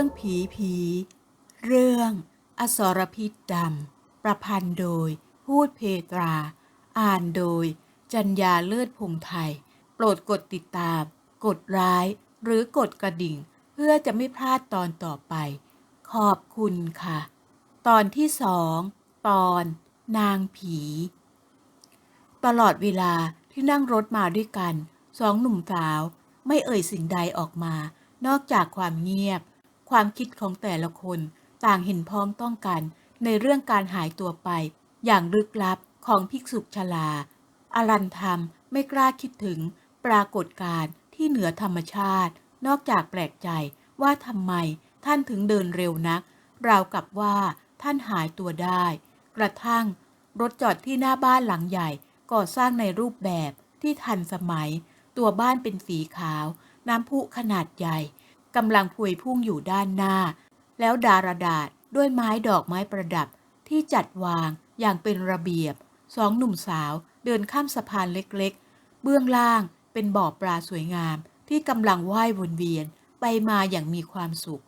รื่องผีผี เรื่อง อสรพิษดำ ประพันธ์โดย พูดเพตรา อ่านโดย จัญญาเลิศพงไทย โปรดกดติดตาม กดร้าย หรือกดกระดิ่ง เพื่อจะไม่พลาดตอนต่อไป ขอบคุณค่ะ ตอนที่สองตอน นางผี ตลอดเวลาที่นั่งรถมาด้วยกัน สองหนุ่มสาว ไม่เอ่ยสิ่งใดออกมา นอกจากความเงียบ ความคิดของแต่ละคน ต่างเห็นพ้องต้องกัน ในเรื่องการหายตัวไป อย่างลึกลับของภิกษุชลา อรันธรรมไม่กล้าคิดถึง ปรากฏการณ์ที่เหนือธรรมชาติ นอกจากแปลกใจว่าทำไมท่านถึงเดินเร็วนัก ราวกับว่าท่านหายตัวได้ กระทั่ง รถจอดที่หน้าบ้านหลังใหญ่ก่อสร้างในรูปแบบที่ทันสมัย ตัวบ้านเป็นสีขาว น้ำพุขนาดใหญ่ กำลังพวยพุ่งอยู่ด้านหน้า แล้วดารดาษด้วยไม้ดอกไม้ประดับที่จัดวางอย่างเป็นระเบียบ สองหนุ่มสาวเดินข้ามสะพานเล็กๆ เบื้องล่างเป็นบ่อปลาสวยงาม ที่กำลังว่ายวนเวียนไปมาอย่างมีความสุข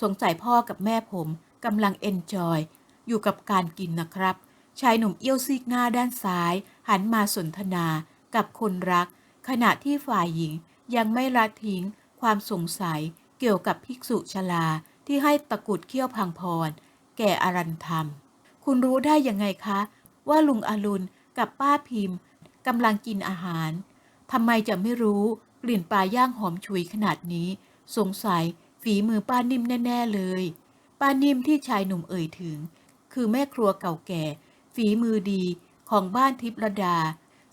สงสัยพ่อกับแม่ผมกำลังเอนจอยอยู่กับการกินนะครับ ชายหนุ่มเอี้ยวซีกหน้าด้านซ้าย หันมาสนทนากับคนรัก ขณะที่ฝ่ายหญิงยังไม่ละทิ้งความสงสัย เกี่ยวกับภิกษุชลาที่ให้ตะกุดเขี้ยวพังพร แก่อรันธรรม คุณรู้ได้ยังไงคะ ว่าลุงอรุณกับป้าพิมพ์กำลังกินอาหารทำไมจะไม่รู้กลิ่นปลาย่างหอมฉุยขนาดนี้ สงสัยฝีมือป้านิ่มแน่ ๆ เลย ป้านิ่มที่ชายหนุ่มเอ่ยถึง คือแม่ครัวเก่าแก่ ฝีมือดีของบ้านทิพรดา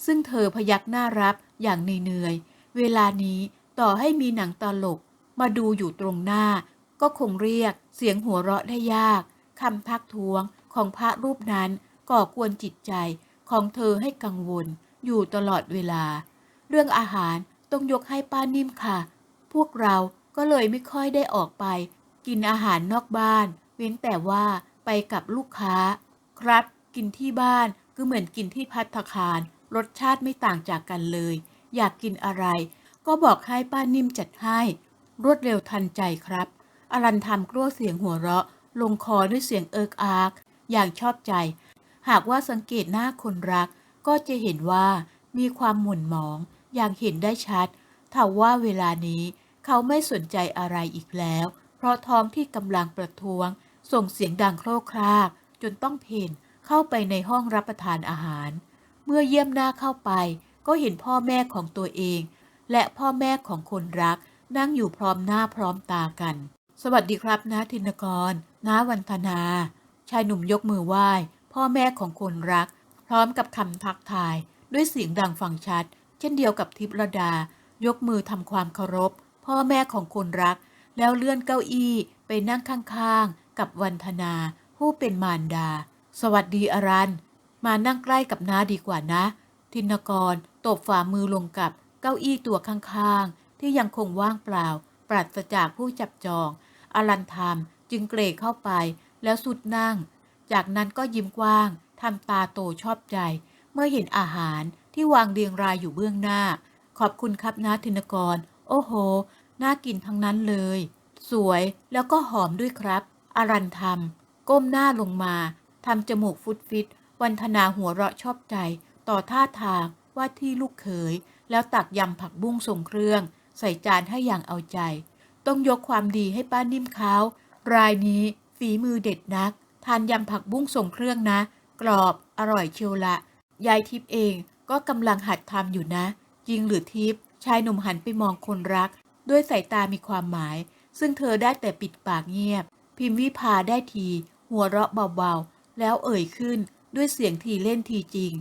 ซึ่งเธอพยักหน้ารับอย่างเหนื่อย เวลานี้ต่อให้มีหนังตลก มาดูอยู่ตรงหน้า ก็คงเรียกเสียงหัวเราะได้ยากคำทักท้วงของพระรูปนั้นก่อกวนจิตใจของเธอให้กังวล อยู่ตลอดเวลา เรื่องอาหารต้องยกให้ป้านิ่มค่ะ พวกเราก็เลยไม่ค่อยได้ออกไป กินอาหารนอกบ้าน เว้นแต่ว่าไปกับลูกค้า ครับ กินที่บ้านก็เหมือนกินที่พัตตาคาร รสชาติไม่ต่างจากกันเลย อยากกินอะไร ก็บอกให้ป้านิ่มจัดให้ รวดเร็วทันใจครับอรันทำกลั้วเสียงหัวเราะ ลงคอด้วยเสียงเอิกอาร์กอย่างชอบใจ หากว่าสังเกตหน้าคนรัก ก็จะเห็นว่ามีความหม่นหมอง อย่างเห็นได้ชัดถ้าว่าเวลานี้เขาไม่สนใจอะไรอีกแล้ว เพราะท้องที่กำลังประท้วง ส่งเสียงดังโครกคราก จนต้องเพนเข้าไปในห้องรับประทานอาหาร เมื่อเยี่ยมหน้าเข้าไป ก็เห็นพ่อแม่ของตัวเอง และพ่อแม่ของคนรัก นั่งอยู่พร้อมหน้าพร้อมตากัน สวัสดีครับนะธินกรน้าวันธนา ชายหนุ่มยกมือไหว้ พ่อแม่ของคนรัก พร้อมกับคำทักทาย ด้วยเสียงดังฟังชัด เช่นเดียวกับทิพระดา ยกมือทำความเคารพ พ่อแม่ของคนรัก แล้วเลื่อนเก้าอี้ไปนั่งข้างๆ กับวันธนา ผู้เป็นมารดา สวัสดีอรันมานั่งใกล้กับน้าดีกว่านะธินกรตบฝ่ามือลงกับเก้าอี้ตัวข้างๆ ที่ยังคงว่างเปล่า ปราศจากผู้จับจองอรันทามจึงเกรกเข้าไปแล้วสุดนั่ง จากนั้นก็ยิ้มกว้างทำตาโตชอบใจ เมื่อเห็นอาหารที่วางเรียงรายอยู่เบื้องหน้า ขอบคุณครับนาธินกร โอ้โห น่ากินทั้งนั้นเลย สวยแล้วก็หอมด้วยครับ อรันทำก้มหน้าลงมาทำจมูกฟุดฟิต วันธนาหัวเราะชอบใจ ต่อท่าทางว่าที่ลูกเขย แล้วตักยำผักบุ้งทรงเครื่อง ใส่จานให้อย่างเอาใจ ต้องยกความดีให้ป้านิ่มเขารายนี้ฝีมือเด็ดนัก ทานยำผักบุ้งทรงเครื่องนะ กรอบอร่อยเชียวละ ยายทิพย์เองก็กำลังหัดทำอยู่นะ จริงหรือทิพย์ชายหนุ่มหันไปมองคนรัก ด้วยสายตามีความหมาย ซึ่งเธอได้แต่ปิดปากเงียบ พิมพ์วิพาได้ที หัวเราะเบาๆ แล้วเอ่ยขึ้นด้วยเสียงทีเล่นทีจริง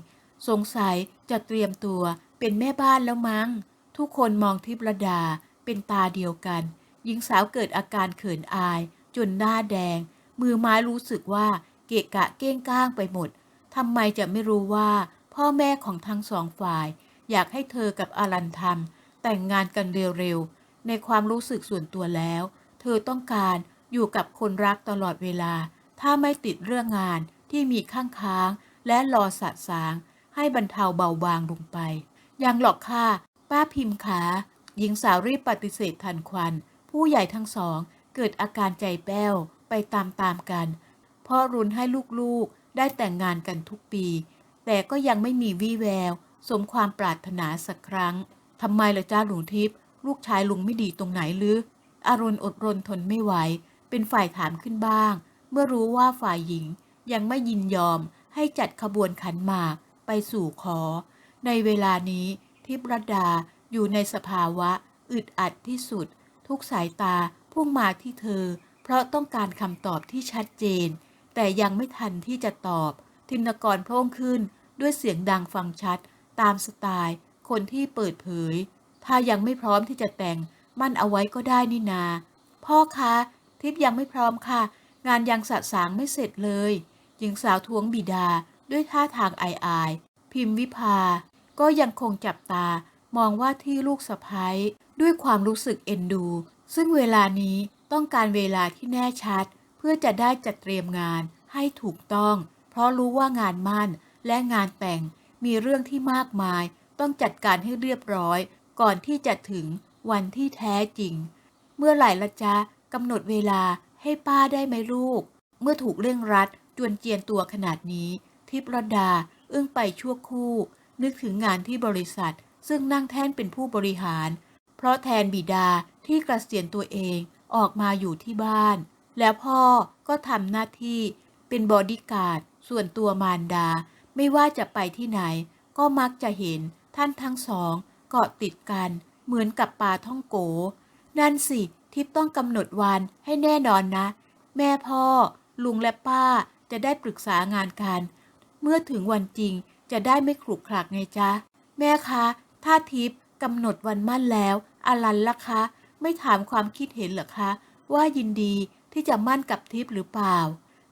สงสัยจะเตรียมตัวเป็นแม่บ้านแล้วมั้ง ทุกคนมองทิพรดาเป็นตาเดียวกัน หญิงสาวเกิดอาการเขินอาย จนหน้าแดง มือไม้รู้สึกว่าเกะกะเก้งก้างไปหมดทำไมจะไม่รู้ว่า พ่อแม่ของทั้งสองฝ่าย อยากให้เธอกับอารันทำแต่งงานกันเร็วๆ ในความรู้สึกส่วนตัวแล้ว เธอต้องการอยู่กับคนรักตลอดเวลา ถ้าไม่ติดเรื่องงานที่มีข้างค้างและรอสะสาง ให้บรรเทาเบาบางลงไป ยังหลอกค่ะ ป้าพิมพ์ขาหญิงสาวรีบปฏิเสธทันควัน ผู้ใหญ่ทั้งสอง เกิดอาการใจแป้วไปตามๆกันเพราะรุนให้ลูกๆ ได้แต่งงานกันทุกปี แต่ก็ยังไม่มีวี่แวว สมความปรารถนาสักครั้งทำไมล่ะจ้าหลวงทิพย์ลูกชายลุงไม่ดีตรงไหนหรืออรุณอดรนทนไม่ไหว เป็นฝ่ายถามขึ้นบ้าง เมื่อรู้ว่าฝ่ายหญิงยังไม่ยินยอมให้จัดขบวนขันหมากไปสู่ขอ ในเวลานี้ ทิพรดาอยู่ในสภาวะ อึดอัดที่สุด ทุกสายตาพุ่งมาที่เธอ เพราะต้องการคำตอบที่ชัดเจน แต่ยังไม่ทันที่จะตอบ ทินกรโพล่งขึ้นด้วยเสียงดังฟังชัด ตามสไตล์ คนที่เปิดเผย ถ้ายังไม่พร้อมที่จะแต่ง มั่นเอาไว้ก็ได้นี่นา พ่อคะ ทิพยังไม่พร้อมค่ะ งานยังสะสางไม่เสร็จเลยหญิงสาวทวงบิดาด้วยท่าทางอายอายๆพิมพ์วิภา ก็ยังคงจับตามองว่าที่ลูกสะพ้ยด้วยความรู้สึกเอ็นดู ซึ่งเวลานี้ต้องการเวลาที่แน่ชัด เพื่อจะได้จัดเตรียมงานให้ถูกต้อง เพราะรู้ว่างานมั่นและงานแต่งมีเรื่องที่มากมาย ต้องจัดการให้เรียบร้อย ก่อนที่จะถึงวันที่แท้จริง เมื่อไหร่ละจ๊ะกำหนดเวลาให้ป้าได้ไหมลูก เมื่อถูกเร่งรัดจวนเจียนตัวขนาดนี้ ทิพรดา อึ้งไปชั่วคู่ นึกถึงงานที่บริษัท ซึ่งนั่งแท่นเป็นผู้บริหาร เพราะแทนบิดาที่กเกษียณตัวเองออกมาอยู่ที่บ้าน แล้วพ่อก็ทำหน้าที่เป็นบอดี้การ์ดส่วนตัวมารดา ไม่ว่าจะไปที่ไหน ก็มักจะเห็นท่านทั้งสองเกาะติดกัน เหมือนกับปลาท่องโก นั่นสิทิพต้องกำหนดวันให้แน่นอนนะ แม่พ่อ ลุงและป้าจะได้ปรึกษางานกัน เมื่อถึงวันจริง จะได้ไม่ขรุกขลักไงจ๊ะ แม่คะถ้าทิพย์กำหนดวันมั่นแล้วอลันล่ะคะ ไม่ถามความคิดเห็นเหรอคะ ว่ายินดีที่จะมั่นกับทิพย์หรือเปล่า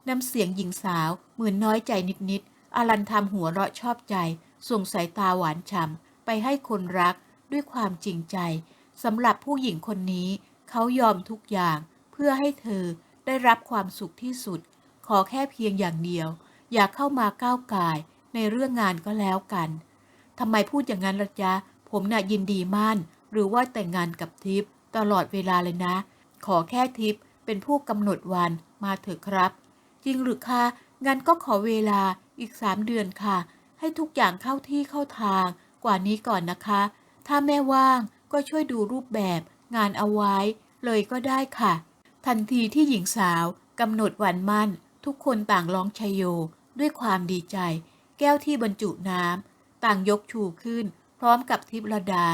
น้ำเสียงหญิงสาวเหมือนน้อยใจนิดๆอลันทำหัวเราะชอบใจ ส่งสายตาหวานฉ่ำไปให้คนรักด้วยความจริงใจสำหรับผู้หญิงคนนี้ เขายอมทุกอย่าง เพื่อให้เธอได้รับความสุขที่สุด ขอแค่เพียงอย่างเดียว อย่าเข้ามาก้าวกาย ในเรื่องงานก็แล้วกันทำไมพูดอย่างนั้นละจ๊ะผมน่ะยินดีมั่น หรือว่าแต่งงานกับทิพย์ตลอดเวลาเลยนะ ขอแค่ทิพย์เป็นผู้กำหนดวันมาเถอะครับ จริงหรือคะงั้นก็ขอเวลาอีกสามเดือนค่ะ ให้ทุกอย่างเข้าที่เข้าทาง กว่านี้ก่อนนะคะ ถ้าแม่ว่างก็ช่วยดูรูปแบบงานเอาไว้ เลยก็ได้ค่ะ ทันทีที่หญิงสาวกำหนดวันมั่น ทุกคนต่างร้องชยโย ด้วยความดีใจ แก้วที่บรรจุน้ำต่างยกชูขึ้น พร้อมกับทิพรดา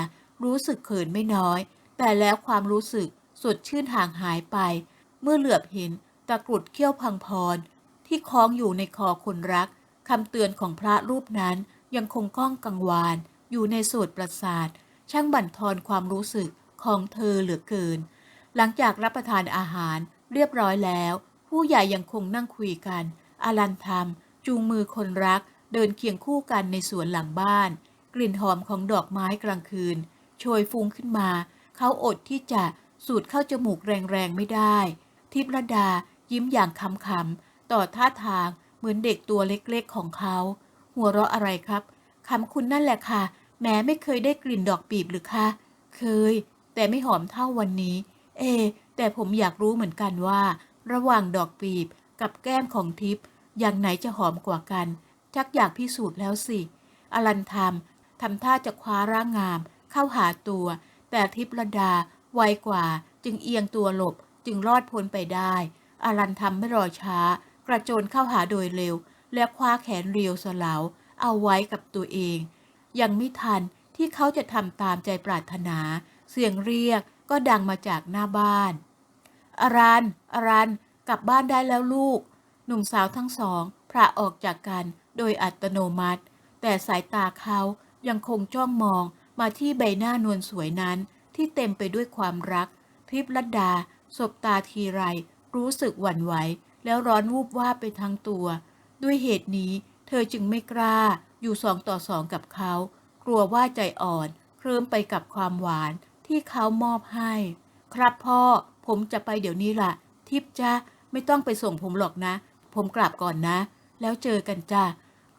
รู้สึกเขินไม่น้อย แต่แล้วความรู้สึกสดชื่นห่างหายไป เมื่อเหลือบเห็นตะกรุดเขี้ยวพังพร ที่คล้องอยู่ในคอคนรักคำเตือนของพระรูปนั้นยังคงก้องกังวาน อยู่ในโสดประสาท ช่างบั่นทอนความรู้สึกของเธอเหลือเกิน หลังจากรับประทานอาหารเรียบร้อยแล้ว ผู้ใหญ่ยังคงนั่งคุยกันอารันทำจูงมือคนรัก เดินเคียงคู่กันในสวนหลังบ้าน กลิ่นหอมของดอกไม้กลางคืน โชยฟุ้งขึ้นมา เขาอดที่จะสูดเข้าจมูกแรงๆไม่ได้ ทิพรดายิ้มอย่างคำๆต่อท่าทางเหมือนเด็กตัวเล็กๆของเขา หัวเราะอะไรครับคำคุณนั่นแหละค่ะ แม้ไม่เคยได้กลิ่นดอกปีบหรือคะเคย แต่ไม่หอมเท่าวันนี้ เอ แต่ผมอยากรู้เหมือนกันว่า ระหว่างดอกปีบกับแก้มของทิพย์อย่างไหนจะหอมกว่ากัน ชักอยากพิสูจน์แล้วสิ อลันทำทำท่าจะคว้าร่างงาม เข้าหาตัว แต่ทิพรดาไวกว่า จึงเอียงตัวหลบ จึงรอดพ้นไปได้ อลันทำไม่รอช้า กระโจนเข้าหาโดยเร็ว และคว้าแขนเรียวสลาวเอาไว้กับตัวเอง ยังไม่ทันที่เขาจะทำตามใจปรารถนา เสียงเรียกก็ดังมาจากหน้าบ้าน อรัน อรัน กลับบ้านได้แล้วลูก หนุ่มสาวทั้งสองพระออกจากกัน โดยอัตโนมัติ แต่สายตาเขายังคงจ้องมองมาที่ใบหน้านวลสวยนั้นที่เต็มไปด้วยความรักทิพลัดดา สบตาทีไร รู้สึกหวั่นไหว แล้วร้อนวูบว่าบไปทั้งตัว ด้วยเหตุนี้เธอจึงไม่กล้าอยู่สองต่อสองกับเขา กลัวว่าใจอ่อนเคลิ้มไปกับความหวานที่เขามอบให้ ครับพ่อ ผมจะไปเดี๋ยวนี้ล่ะ ทิพจ้าไม่ต้องไปส่งผมหรอกนะ ผมกลับก่อนนะ แล้วเจอกันจ้า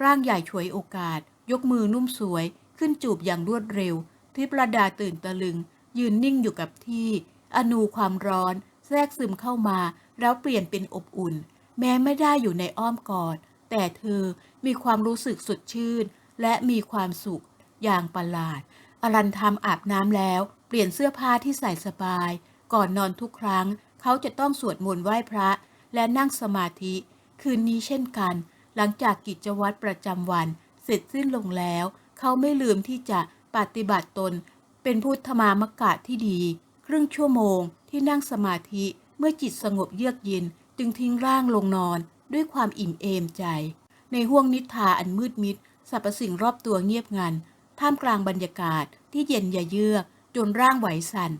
ร่างใหญ่ฉวยโอกาส ยกมือนุ่มสวย ขึ้นจูบอย่างรวดเร็ว ทิพระดาตื่นตะลึง ยืนนิ่งอยู่กับที่ อนูความร้อน แทรกซึมเข้ามา แล้วเปลี่ยนเป็นอบอุ่น แม้ไม่ได้อยู่ในอ้อมกอด แต่เธอมีความรู้สึกสดชื่น และมีความสุข อย่างประหลาด อรันทำอาบน้ำแล้ว เปลี่ยนเสื้อผ้าที่ใส่สบาย ก่อนนอนทุกครั้ง เขาจะต้องสวดมนต์ไหว้พระ และนั่งสมาธิ คืนนี้เช่นกัน หลังจากกิจวัตรประจำวันเสร็จสิ้นลงแล้ว เขาไม่ลืมที่จะปฏิบัติตน เป็นพุทธมามกะที่ดี ครึ่งชั่วโมงที่นั่งสมาธิเมื่อจิตสงบเยือกเย็นจึงทิ้งร่างลงนอนด้วยความอิ่มเอมใจ ในห้วงนิทราอันมืดมิดสรรพสิ่งรอบตัวเงียบงัน ท่ามกลางบรรยากาศที่เย็นยะเยือกจนร่างไหวสัน่น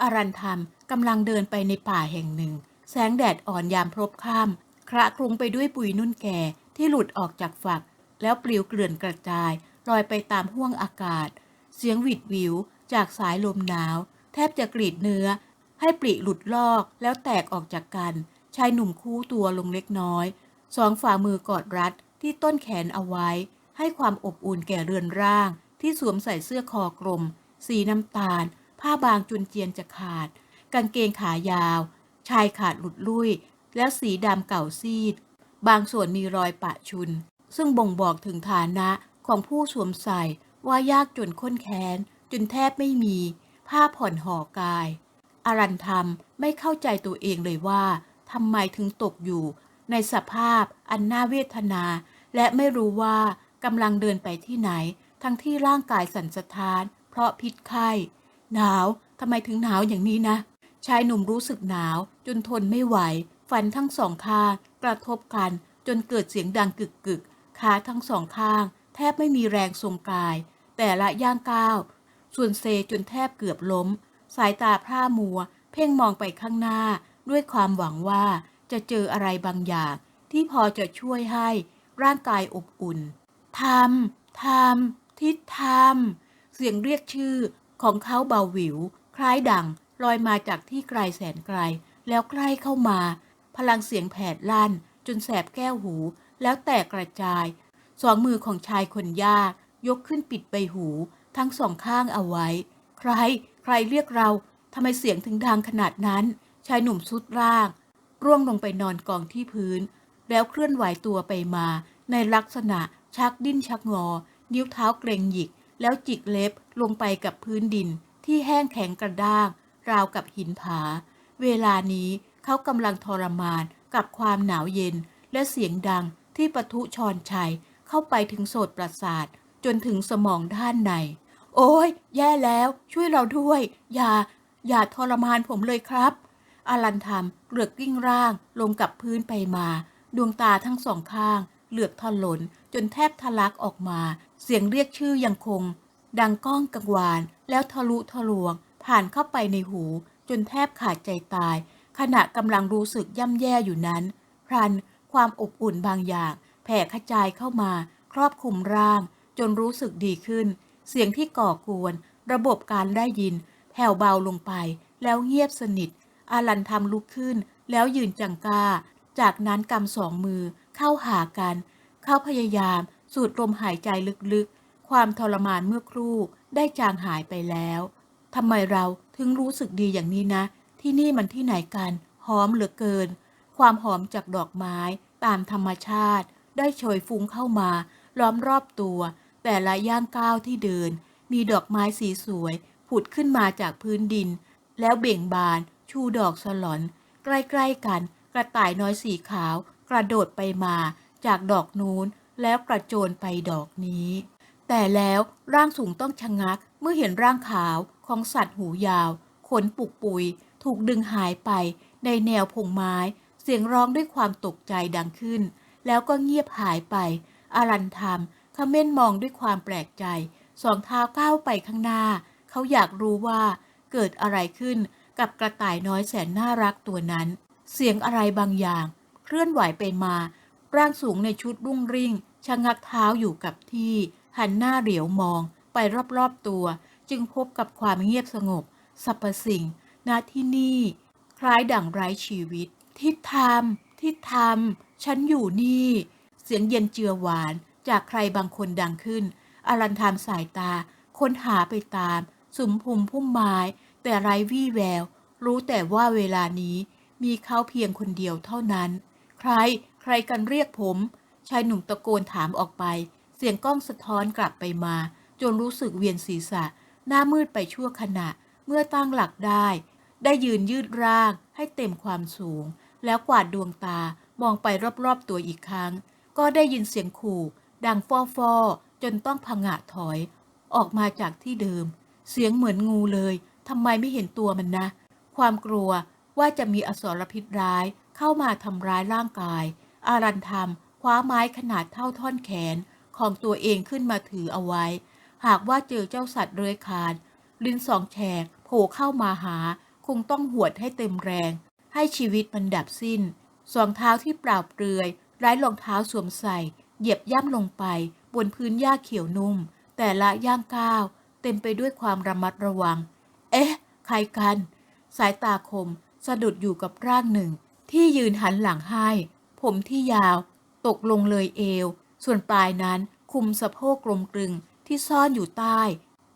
อารันธรรมกำลังเดินไปในป่าแห่งหนึ่ง แสงแดดอ่อนยามพรบค่ำคระคลุ้งไปด้วยปุยนุ่นแก่ ที่หลุดออกจากฝัก แล้วปลิวเกลื่อนกระจาย ลอยไปตามห้วงอากาศ เสียงหวิดวิว จากสายลมหนาว แทบจะกรีดเนื้อ ให้ปลีหลุดลอกแล้วแตกออกจากกัน ชายหนุ่มคู่ตัวลงเล็กน้อย สองฝ่ามือกอดรัดที่ต้นแขนเอาไว้ ให้ความอบอุ่นแก่เรือนร่าง ที่สวมใส่เสื้อคอกลม สีน้ำตาล ผ้าบางจุนเจียนจะขาด กางเกงขายาว ชายขาดหลุดลุ่ยแล้วสีดำเก่าซีด บางส่วนมีรอยปะชุน ซึ่งบ่งบอกถึงฐานะของผู้สวมใส่ว่ายากจนข้นแค้นจนแทบไม่มี ผ้าผ่อนห่อกาย อรันธรรมไม่เข้าใจตัวเองเลยว่าทำไมถึงตกอยู่ในสภาพอันน่าเวทนา และไม่รู้ว่ากำลังเดินไปที่ไหน ทั้งที่ร่างกายสั่นสะท้าน เพราะพิษไข้หนาวทำไมถึงหนาวอย่างนี้นะ ชายหนุ่มรู้สึกหนาวจนทนไม่ไหว ฟันทั้งสองข้าง กระทบกันจนเกิดเสียงดังกึกกึกขาทั้งสองข้าง แทบไม่มีแรงทรงกาย แต่ละย่างก้าว ส่วนเซจนแทบเกือบล้ม สายตาพร่ามัว เพ่งมองไปข้างหน้า ด้วยความหวังว่าจะเจออะไรบางอย่าง ที่พอจะช่วยให้ร่างกายอบอุ่นทำทำทิศทำเสียงเรียกชื่อของเขาเบาหวิว คล้ายดังลอยมาจากที่ไกลแสนไกล แล้วใกล้เข้ามา พลังเสียงแผดลั่น จนแสบแก้วหู แล้วแตกกระจาย สองมือของชายคนยาก ยกขึ้นปิดใบหู ทั้งสองข้างเอาไว้ ใคร ใครเรียกเราทำไมเสียงถึงดังขนาดนั้น ชายหนุ่มสุดร่าง ร่วงลงไปนอนกองที่พื้น แล้วเคลื่อนไหวตัวไปมา ในลักษณะชักดิ้นชักงอ นิ้วเท้าเกรงหยิก แล้วจิกเล็บลงไปกับพื้นดิน ที่แห้งแข็งกระด้าง ราวกับหินผา เวลานี้ เขากำลังทรมานกับความหนาวเย็นและเสียงดังที่ปะทุชอนชัยเข้าไปถึงโสดประสาท จนถึงสมองด้านใน โอ้ยแย่แล้วช่วยเราด้วย อย่า อย่าทรมานผมเลยครับอารันทำเกลือกกลิ้งร่างลงกับพื้นไปมา ดวงตาทั้งสองข้าง เหลือกทะลนจนแทบทะลักออกมา เสียงเรียกชื่อยังคง ดังก้องกังวานแล้วทะลุทะลวง ผ่านเข้าไปในหู จนแทบขาดใจตาย ขณะกำลังรู้สึกย่ำแย่อยู่นั้น พรันความอบอุ่นบางอย่าง แผ่ขจายเข้ามา ครอบคลุมร่าง จนรู้สึกดีขึ้น เสียงที่ก่อกวน ระบบการได้ยินแผ่วเบาลงไป แล้วเงียบสนิท อาลันทำลุกขึ้น แล้วยืนจังกา จากนั้นกำสองมือเข้าหากัน เขาพยายาม สูดลมหายใจลึกๆ ความทรมานเมื่อครู่ได้จางหายไปแล้วทำไมเราถึงรู้สึกดีอย่างนี้นะ ที่นี่มันที่ไหนกัน หอมเหลือเกิน ความหอมจากดอกไม้ตามธรรมชาติ ได้โชยฟุ้งเข้ามา ล้อมรอบตัว แต่ละย่างก้าวที่เดิน มีดอกไม้สีสวย ผุดขึ้นมาจากพื้นดิน แล้วเบ่งบาน ชูดอกสลอน ใกล้ๆกัน กระต่ายน้อยสีขาว กระโดดไปมา จากดอกนู้น แล้วกระโจนไปดอกนี้ แต่แล้วร่างสูงต้องชะงักเมื่อเห็นร่างขาวของสัตว์หูยาว ขนปุกปุย ถูกดึงหายไปในแนวพงไม้ เสียงร้องด้วยความตกใจดังขึ้น แล้วก็เงียบหายไป อารันธรรมขม้นมองด้วยความแปลกใจ สองเท้าก้าวไปข้างหน้า เขาอยากรู้ว่าเกิดอะไรขึ้นกับกระต่ายน้อยแสนน่ารักตัวนั้น เสียงอะไรบางอย่าง เคลื่อนไหวไปมา ร่างสูงในชุดรุ่งริ่งชะงักเท้าอยู่กับที่ หันหน้าเหลียวมองไปรอบๆตัว จึงพบกับความเงียบสงบสรรพสิ่ง ณที่นี่ คล้ายดั่งไร้ชีวิตทิศธรรมทิศธรรมฉันอยู่นี่ เสียงเย็นเจือหวานจากใครบางคนดังขึ้นอรันทามสายตา ค้นหาไปตาม สุมพุมพุ่มไม้ แต่ไร้วี่แวว รู้แต่ว่าเวลานี้มีเขาเพียงคนเดียวเท่านั้น ใคร ใครกันเรียกผม ชายหนุ่มตะโกนถามออกไป เสียงกล้องสะท้อนกลับไปมา จนรู้สึกเวียนศีรษะ หน้ามืดไปชั่วขณะ เมื่อตั้งหลักได้ ได้ยืนยืดร่างให้เต็มความสูง แล้วกวาดดวงตามองไปรอบๆตัวอีกครั้ง ก็ได้ยินเสียงขู่ ดังฟอฟอๆจนต้องผงะถอย ออกมาจากที่เดิม เสียงเหมือนงูเลยทำไมไม่เห็นตัวมันนะ ความกลัวว่าจะมีอสรพิษร้ายเข้ามาทำร้ายร่างกาย อารันทำคว้าไม้ขนาดเท่าท่อนแขนของตัวเองขึ้นมาถือเอาไว้ หากว่าเจอเจ้าสัตว์เลื้อยคานลิ้นสองแฉกโผล่เข้ามาหา คงต้องหวดให้เต็มแรง ให้ชีวิตมันดับสิ้น สองเท้าที่เปล่าเปลือยไร้รองเท้าสวมใส่ เหยียบย่ำลงไป บนพื้นหญ้าเขียวนุ่ม แต่ละย่างก้าว เต็มไปด้วยความระมัดระวัง เอ๊ะ ใครกัน สายตาคมสะดุดอยู่กับร่างหนึ่ง ที่ยืนหันหลังให้ ผมที่ยาว ตกลงเลยเอว ส่วนปลายนั้นคุมสะโพกกลมกลึงที่ซ่อนอยู่ใต้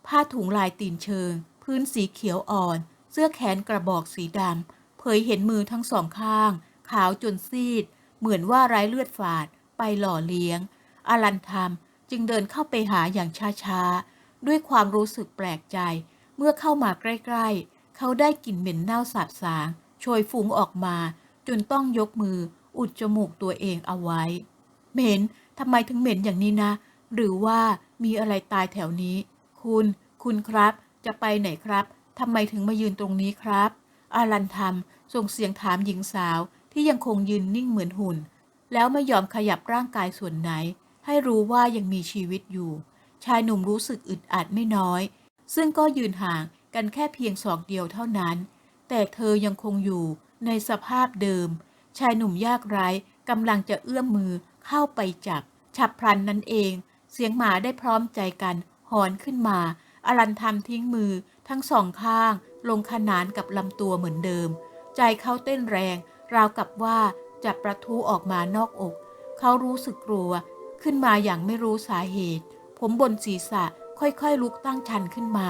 ผ้าถุงลายตีนเชิง พื้นสีเขียวอ่อน สื้อแขนกระบอกสีดำเผยเห็นมือทั้งสองข้าง ขาวจนซีด เหมือนว่าไร้เลือดฝาด ไปหล่อเลี้ยงอารันทำจึงเดินเข้าไปหาอย่างช้าๆ ด้วยความรู้สึกแปลกใจ เมื่อเข้ามาใกล้ๆ เขาได้กลิ่นเหม็นเน่าสาบสางโชยฟุ้งออกมา จนต้องยกมืออุดจมูกตัวเองเอาไว้ เหม็นทำไมถึงเหม็นอย่างนี้นะ หรือว่ามีอะไรตายแถวนี้ คุณ คุณครับ จะไปไหนครับ ทำไมถึงมายืนตรงนี้ครับ อารันทำส่งเสียงถามหญิงสาวที่ยังคงยืนนิ่งเหมือนหุ่น แล้วไม่ยอมขยับร่างกายส่วนไหน ให้รู้ว่ายังมีชีวิตอยู่ ชายหนุ่มรู้สึกอึดอัดไม่น้อย ซึ่งก็ยืนห่างกันแค่เพียงศอกเดียวเท่านั้น แต่เธอยังคงอยู่ในสภาพเดิม ชายหนุ่มยากไร้กำลังจะเอื้อมมือเข้าไปจับ ฉับพลันนั้นเอง เสียงหมาได้พร้อมใจกันหอนขึ้นมา อลันทำทิ้งมือ ทั้งสองข้างลงขนานกับลำตัวเหมือนเดิม ใจเขาเต้นแรง ราวกับว่าจะประทุออกมานอกอก เขารู้สึกกลัว ขึ้นมาอย่างไม่รู้สาเหตุ ผมบนศีรษะค่อยๆ ลุกตั้งชันขึ้นมา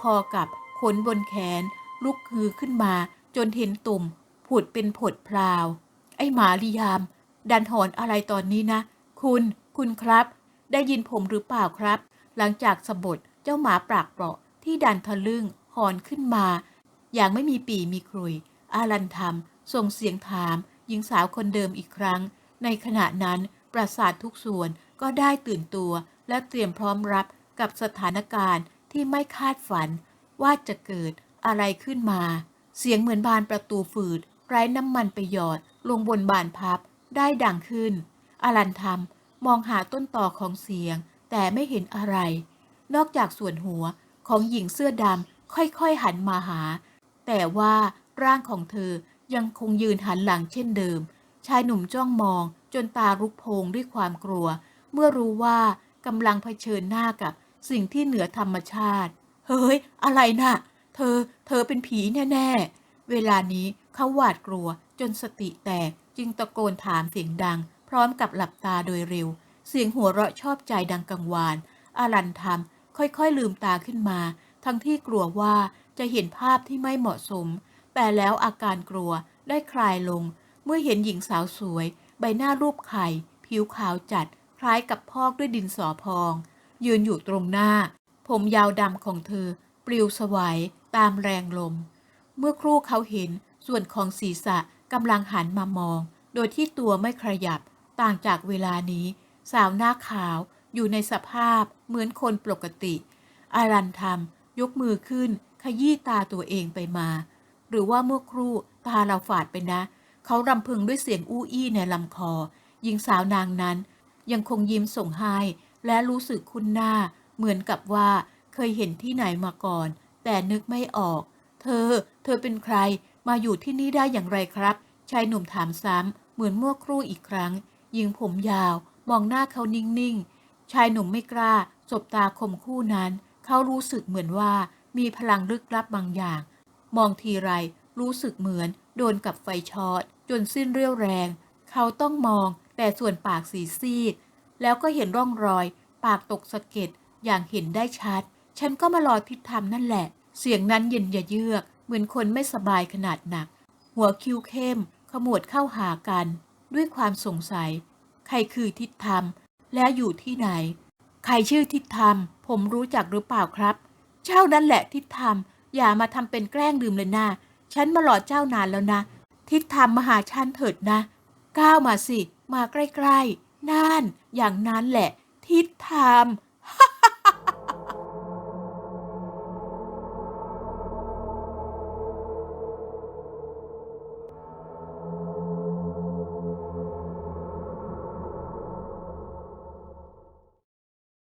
พอๆกับขนบนแขน ลุกฮือขึ้นมา จนเห็นตุ่ม ผุดเป็นผดพราว ไอ้หมาลิยาม ดันหอนอะไรตอนนี้นะ คุณ คุณครับ ได้ยินผมหรือเปล่าครับ หลังจากสะบดเจ้าหมาปากเปราะ ที่ดันทะลึ่งหอนขึ้นมา อย่างไม่มีปีมีครุย อารันทำส่งเสียงถาม หญิงสาวคนเดิมอีกครั้ง ในขณะนั้นประสาททุกส่วนก็ได้ตื่นตัว และเตรียมพร้อมรับกับสถานการณ์ที่ไม่คาดฝัน ว่าจะเกิดอะไรขึ้นมา เสียงเหมือนบานประตูฝืด ไร้น้ำมันไปหยอด ลงบนบานพับ ได้ดังขึ้น อารันทำมองหาต้นต่อของเสียง แต่ไม่เห็นอะไร นอกจากส่วนหัว ของหญิงเสื้อดำค่อยๆหันมาหา แต่ว่าร่างของเธอยังคงยืนหันหลังเช่นเดิม ชายหนุ่มจ้องมองจนตาลุกโพงด้วยความกลัว เมื่อรู้ว่ากำลังเผชิญหน้ากับสิ่งที่เหนือธรรมชาติ เฮ้ย อะไรนะ่ะ เธอ เธอเป็นผีแน่ๆ เวลานี้เขาหวาดกลัวจนสติแตกจึงตะโกนถามเสียงดัง พร้อมกับหลับตาโดยเร็ว เสียงหัวเราะชอบใจดังกังวานอารันทำ ค่อยๆลืมตาขึ้นมา ทั้งที่กลัวว่าจะเห็นภาพที่ไม่เหมาะสม แต่แล้วอาการกลัวได้คลายลง เมื่อเห็นหญิงสาวสวย ใบหน้ารูปไข่ ผิวขาวจัด คล้ายกับพอกด้วยดินสอพอง ยืนอยู่ตรงหน้า ผมยาวดำของเธอ ปลิวสวัยตามแรงลม เมื่อครู่เขาเห็นส่วนของศีรษะกำลังหันมามอง โดยที่ตัวไม่ขยับ ต่างจากเวลานี้ สาวหน้าขาว อยู่ในสภาพเหมือนคนปกติ อารันทำยกมือขึ้น ขยี้ตาตัวเองไปมา หรือว่าเมื่อครู่ตาเราฝาดไปนะ เขารำพึงด้วยเสียงอู้อี้ในลำคอ หญิงสาวนางนั้น ยังคงยิ้มส่งให้และรู้สึกคุ้นหน้า เหมือนกับว่าเคยเห็นที่ไหนมาก่อน แต่นึกไม่ออก เธอ เธอเป็นใคร มาอยู่ที่นี่ได้อย่างไรครับ ชายหนุ่มถามซ้ำเหมือนเมื่อครู่อีกครั้ง หญิงผมยาว มองหน้าเขานิ่งๆ ชายหนุ่มไม่กล้าสบตาคมคู่นั้น เขารู้สึกเหมือนว่ามีพลังลึกลับบางอย่าง มองทีไรรู้สึกเหมือนโดนกับไฟช็อตจนสิ้นเรี่ยวแรง เขาต้องมองแต่ส่วนปากสีซีด แล้วก็เห็นร่องรอย ปากตกสะเก็ดอย่างเห็นได้ชัด ฉันก็มารอทิธรรมนั่นแหละ เสียงนั้นเย็นยะเยือก เหมือนคนไม่สบายขนาดหนัก หัวคิ้วเข้ม ขมวดเข้าหากัน ด้วยความสงสัย ใครคือทิศธรรม และอยู่ที่ไหน ใครชื่อทิศธรรม ผมรู้จักหรือเปล่าครับ เจ้านั่นแหละทิศธรรม อย่ามาทำเป็นแกล้งดื่มเลยนะฉันมาหลอเจ้านานแล้วนะ ทิศธรรมมาหาฉันเถิดนะ ก้าวมาสิ มาใกล้ๆ นั่น อย่างนั้นแหละ ทิศธรรม